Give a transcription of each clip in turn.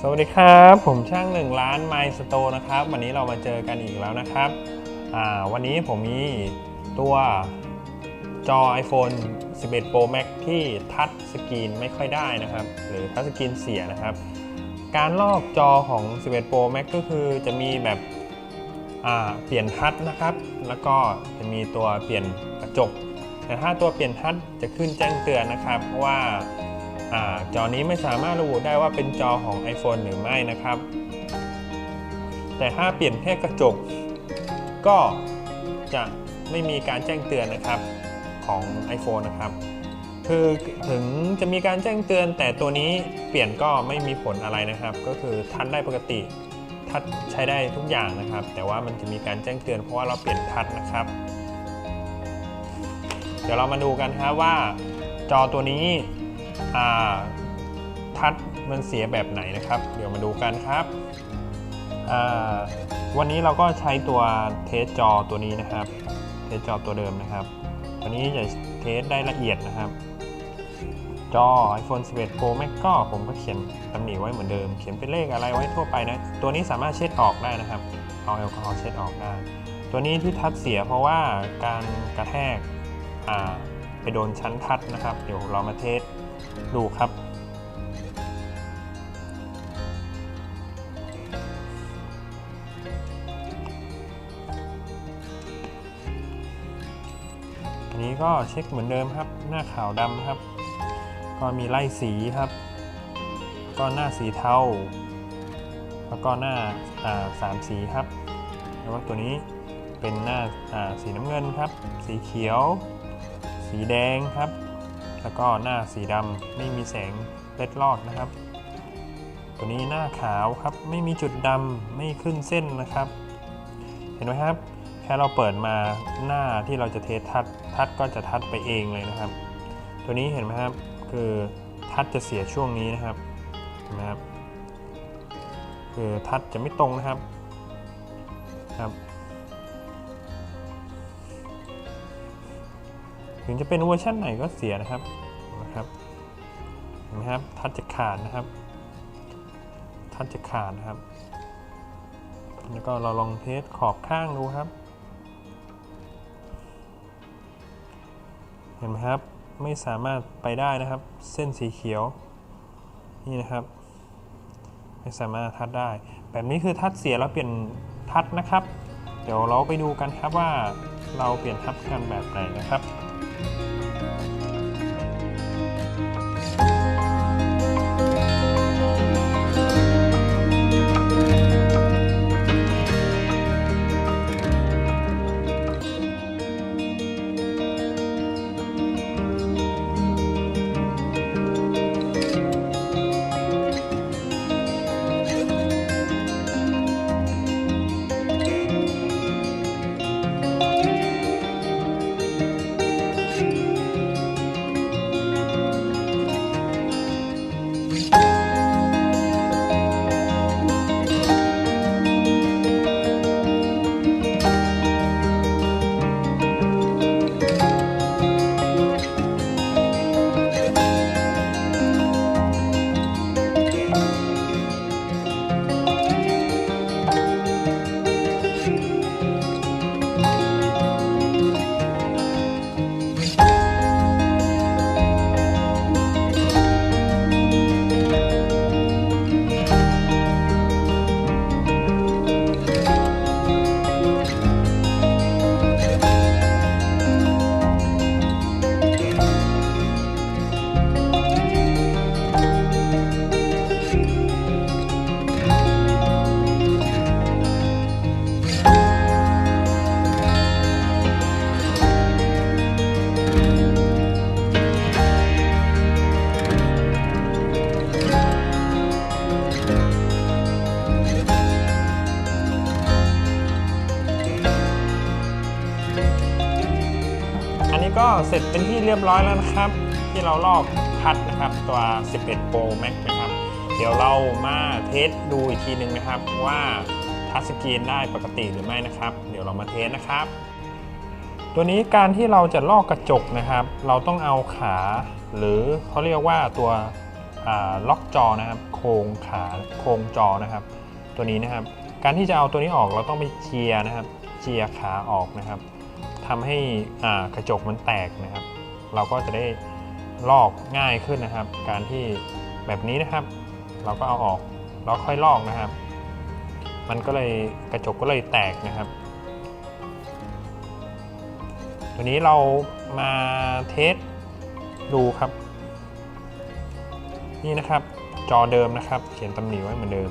สวัสดีครับ ผมช่างหนึ่งล้านไมสโตนะครับ วันนี้เรามาเจอกันอีกแล้วนะครับ วันนี้ผมมีตัวจอ iPhone 11 Pro Max ที่ทัชสกรีนไม่ค่อยได้นะครับ หรือทัชสกรีนเสียนะครับ การลอกจอของ 11 Pro Max ก็คือจะมีแบบเปลี่ยนทัชนะครับ แล้วก็จะมีตัวเปลี่ยนกระจก แต่ถ้าตัวเปลี่ยนทัชจะขึ้นแจ้งเตือนนะครับเพราะว่า จอนี้ไม่สามารถระบุได้ว่าเป็นจอของ iPhone หรือไม่นะครับ แต่ถ้าเปลี่ยนแค่กระจก ก็จะไม่มีการแจ้งเตือนนะครับของ iPhone นะครับ คือถึงจะมีการแจ้งเตือน แต่ตัวนี้เปลี่ยนก็ไม่มีผลอะไรนะครับ ก็คือทัชได้ปกติ ทัชใช้ได้ทุกอย่างนะครับ แต่ว่ามันจะมีการแจ้งเตือนเพราะว่าเราเปลี่ยนทัชนะครับ เดี๋ยวเรามาดูกันครับว่าจอตัวนี้ ทัชมันเสียแบบไหนนะครับ เดี๋ยวมาดูกันครับ วันนี้เราก็ใช้ตัวเทสจอตัวนี้นะครับ เทสจอตัวเดิมนะครับตัวนี้จะเทสได้ละเอียดนะครับ จอ iPhone 11 Pro Max ก็ผมก็เขียนตำหนิไว้เหมือนเดิม เขียนเป็นเลขอะไรไว้ทั่วไปนะ ตัวนี้สามารถเช็ดออกได้นะครับ เอาแอลกอฮอล์เช็ดออกได้ ตัวนี้ที่ทัชเสียเพราะว่าการกระแทก ไปโดนชั้นทัชนะครับ เดี๋ยวเรามาเทสดูครับ อันนี้ก็เช็คเหมือนเดิมครับ หน้าขาวดำครับ ก็มีไล่สีครับ ก็หน้าสีเทา แล้วก็หน้าสามสีครับ แล้วก็ตัวนี้เป็นหน้าสีน้ำเงินครับ สีเขียว สีแดงครับ แล้วก็หน้าสีดำไม่มีแสงเล็ดลอดนะครับ ตัวนี้หน้าขาวครับไม่มีจุดดำไม่ขึ้นเส้นนะครับ เห็นไหมครับ แค่เราเปิดมาหน้าที่เราจะเทสทัดทัดก็จะทัดไปเองเลยนะครับ ตัวนี้เห็นไหมครับคือทัดจะเสียช่วงนี้นะครับเห็นไหมครับคือทัดจะไม่ตรงนะครับครับ ถึงจะเป็นเวอร์ชันไหนก็เสียนะครับนะครับเห็นไหมครับทัดจะขาดนะครับ ทัดจะขาดนะครับ แล้วก็เราลองเทสขอบข้างดูครับ เห็นไหมครับไม่สามารถไปได้นะครับ เส้นสีเขียว นี่นะครับ ไม่สามารถทัดได้ แบบนี้คือทัดเสียแล้วเปลี่ยนทัดนะครับ เดี๋ยวเราไปดูกันครับว่าเราเปลี่ยนทัดกันแบบไหนนะครับ ก็เสร็จเป็นที่เรียบร้อยแล้วนะครับ ที่เราลอกพัดนะครับ ตัว 11 Pro Max นะครับ เดี๋ยวเรามาเทสดูอีกทีหนึ่งนะครับ ว่าทัชสกรีนได้ปกติหรือไม่นะครับ เดี๋ยวเรามาเทสนะครับ ตัวนี้การที่เราจะลอกกระจกนะครับ เราต้องเอาขา หรือเขาเรียกว่าตัวล็อกจอนะครับ โครงขาโครงจอนะครับ ตัวนี้นะครับ การที่จะเอาตัวนี้ออกเราต้องไปเจียนะครับ เจียขาออกนะครับ ทำให้กระจกมันแตกนะครับ เราก็จะได้ลอกง่ายขึ้นนะครับ การที่แบบนี้นะครับ เราก็เอาออกแล้วค่อยลอกนะครับ มันก็เลยกระจกก็เลยแตกนะครับตัวนี้เรามาเทสดูครับ นี่นะครับจอเดิมนะครับ เขียนตำหนิไว้เหมือนเดิม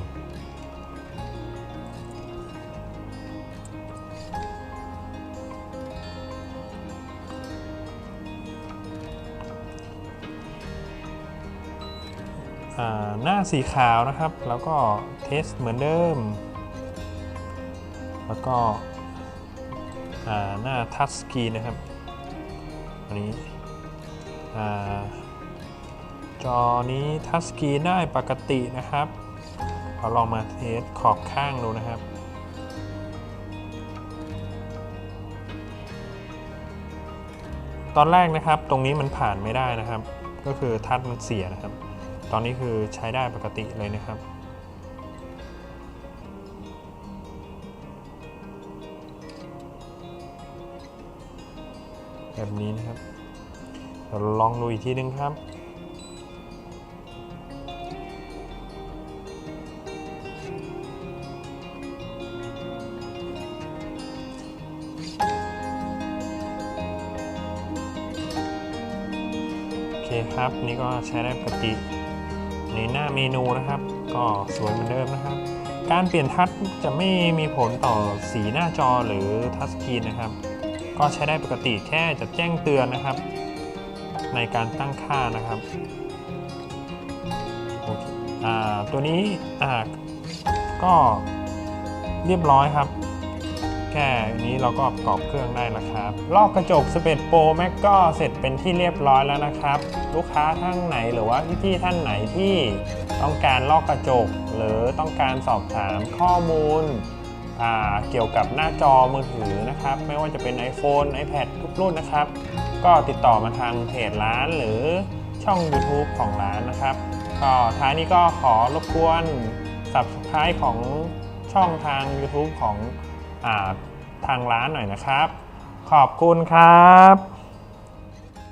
หน้าสีขาวนะครับ แล้วก็เทสเหมือนเดิม แล้วก็หน้าทัชสกรีนนะครับอันนี้จอนี้ทัชสกรีนได้ปกตินะครับเราลองมาเทสขอบข้างดูนะครับตอนแรกนะครับตรงนี้มันผ่านไม่ได้นะครับ ก็คือทัชมันเสียนะครับ อนนี้คือใช้ได้ปกติเลยนะครับ แบบนี้นะครับเดี๋ยวเราลองดูอีกทีนึงครับโอเคครับ นี่ก็ใช้ได้ปกติ ในหน้าเมนูนะครับ ก็สวยเหมือนเดิมนะครับ การเปลี่ยนทัชจะไม่มีผลต่อสีหน้าจอหรือทัชสกรีนนะครับ ก็ใช้ได้ปกติแค่จะแจ้งเตือนนะครับ ในการตั้งค่านะครับโอเคอ่าตัวนี้อ่าก็เรียบร้อยครับ แค่นี้เราก็ประกอบเครื่องได้แล้วครับ ลอกกระจก 11 Pro Max ก็เสร็จเป็นที่เรียบร้อยแล้วนะครับ ลูกค้าท่านไหนหรือว่าพี่ๆท่านไหนที่ต้องการลอกกระจก หรือต้องการสอบถามข้อมูลเกี่ยวกับหน้าจอมือถือนะครับ ไม่ว่าจะเป็น iPhone iPad ทุกรุ่นนะครับ ก็ติดต่อมาทางเพจร้านหรือช่อง YouTube ของร้านนะครับก็ท้ายนี้ก็ขอรบกวน Subscribe ของช่องทาง YouTube ของ ทางร้านหน่อยนะครับ ขอบคุณครับ